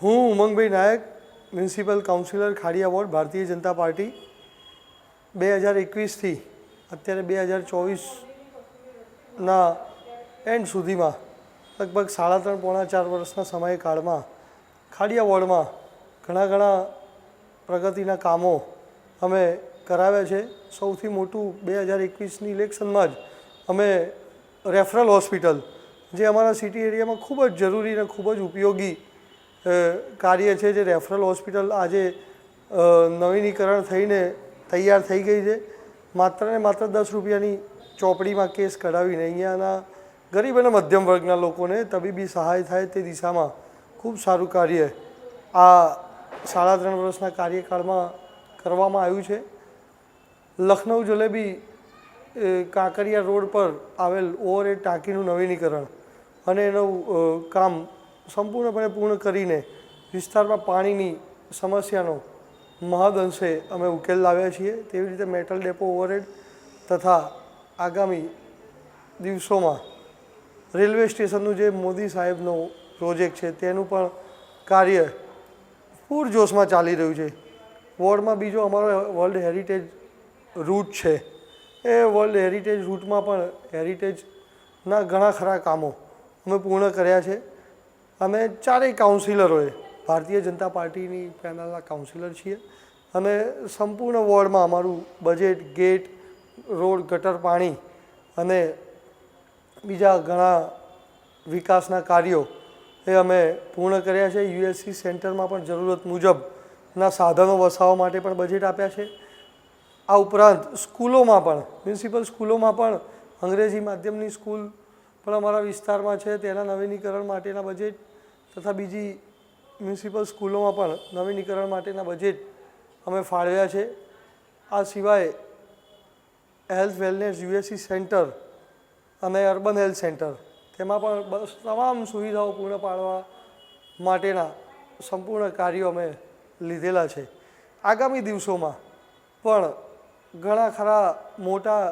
Umangbhai Nayak, municipal councillor Khadia ward Bharatiya Janata Party. બે હજાર એકવીસથી અત્યારે બે હજાર ચોવીસના એન્ડ સુધીમાં લગભગ સાડા ત્રણ, પોણા ચાર વર્ષના સમયકાળમાં ખાડિયા વોર્ડમાં ઘણા ઘણા પ્રગતિના કામો અમે કરાવ્યા છે. સૌથી મોટું બે હજાર એકવીસની ઇલેક્શનમાં જ અમે રેફરલ હોસ્પિટલ, જે અમારા સિટી એરિયામાં ખૂબ જ જરૂરી અને ખૂબ જ ઉપયોગી કાર્ય છે જે રેફરલ હોસ્પિટલ આજે નવીનીકરણ થઈને તૈયાર થઈ ગઈ છે. માત્ર ને માત્ર દસ રૂપિયાની ચોપડીમાં કેસ કઢાવીને અહીંયાના ગરીબ અને મધ્યમ વર્ગના લોકોને તબીબી સહાય થાય તે દિશામાં ખૂબ સારું કાર્ય આ સાડા ત્રણ વર્ષના કાર્યકાળમાં કરવામાં આવ્યું છે. લખનઉ જલેબી કાંકરિયા રોડ પર આવેલ ઓવરહેડ ટાંકીનું નવીનીકરણ અને એનું કામ સંપૂર્ણપણે પૂર્ણ કરીને વિસ્તારમાં પાણીની સમસ્યાનો મહદઅંશે અમે ઉકેલ લાવ્યા છીએ. તેવી રીતે મેટલ ડેપો ઓવરહેડ તથા આગામી દિવસોમાં રેલવે સ્ટેશનનું જે મોદી સાહેબનો પ્રોજેક્ટ છે, તેનું પણ કાર્ય પૂરજોશમાં ચાલી રહ્યું છે. વોર્ડમાં બીજો અમારો વર્લ્ડ હેરિટેજ રૂટ છે. એ વર્લ્ડ હેરિટેજ રૂટમાં પણ હેરિટેજના ઘણા ખરા કામો અમે પૂર્ણ કર્યા છે. અમે ચારેય કાઉન્સિલરોએ ભારતીય જનતા પાર્ટીની પેનલના કાઉન્સિલર છીએ. અને સંપૂર્ણ વોર્ડમાં અમારું બજેટ ગેટ રોડ ગટર પાણી અને બીજા ઘણા વિકાસના કાર્યો એ અમે પૂર્ણ કર્યા છે. યુએસસી સેન્ટરમાં પણ જરૂરત મુજબના સાધનો વસાવવા માટે પણ બજેટ આપ્યા છે. આ ઉપરાંત સ્કૂલોમાં પણ મ્યુનિસિપલ સ્કૂલોમાં પણ અંગ્રેજી માધ્યમની સ્કૂલ પણ અમારા વિસ્તારમાં છે તેના નવીનીકરણ માટેના બજેટ તથા બીજી મ્યુનિસિપલ સ્કૂલોમાં પણ નવીનીકરણ માટેના બજેટ અમે ફાળવ્યા છે. આ સિવાય હેલ્થ વેલનેસ યુએસસી સેન્ટર અને અર્બન હેલ્થ સેન્ટર તેમાં પણ બસ તમામ સુવિધાઓ પૂર્ણ પાડવા માટેના સંપૂર્ણ કાર્યો અમે લીધેલા છે. આગામી દિવસોમાં પણ ઘણા ખરા મોટા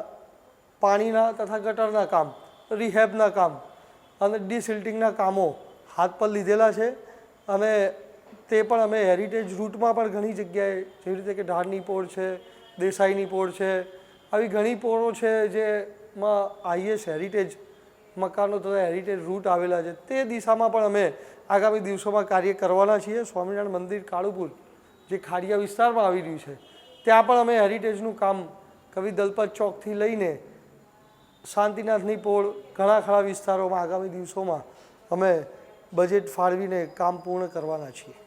પાણીના તથા ગટરના કામ રિહેબના કામ અને ડિસિલ્ટિંગના કામો હાથ પર લીધેલા છે અને તે પણ અમે હેરિટેજ રૂટમાં પણ ઘણી જગ્યાએ જેવી રીતે કે ઢાળની પોળ છે, દેસાઈની પોળ છે, આવી ઘણી પોળો છે જેમાં આઈએસ હેરિટેજ મકાનો તથા હેરિટેજ રૂટ આવેલા છે. તે દિશામાં પણ અમે આગામી દિવસોમાં કાર્ય કરવાના છીએ. સ્વામિનારાયણ મંદિર કાળુપુર, જે ખાડિયા વિસ્તારમાં આવી રહ્યું છે, ત્યાં પણ અમે હેરિટેજનું કામ કવિ દલપત ચોકથી લઈને શાંતિનાથની પોળ ઘણા ખરા વિસ્તારોમાં આગામી દિવસોમાં અમે બજેટ ફાળવીને કામ પૂર્ણ કરવાના છીએ.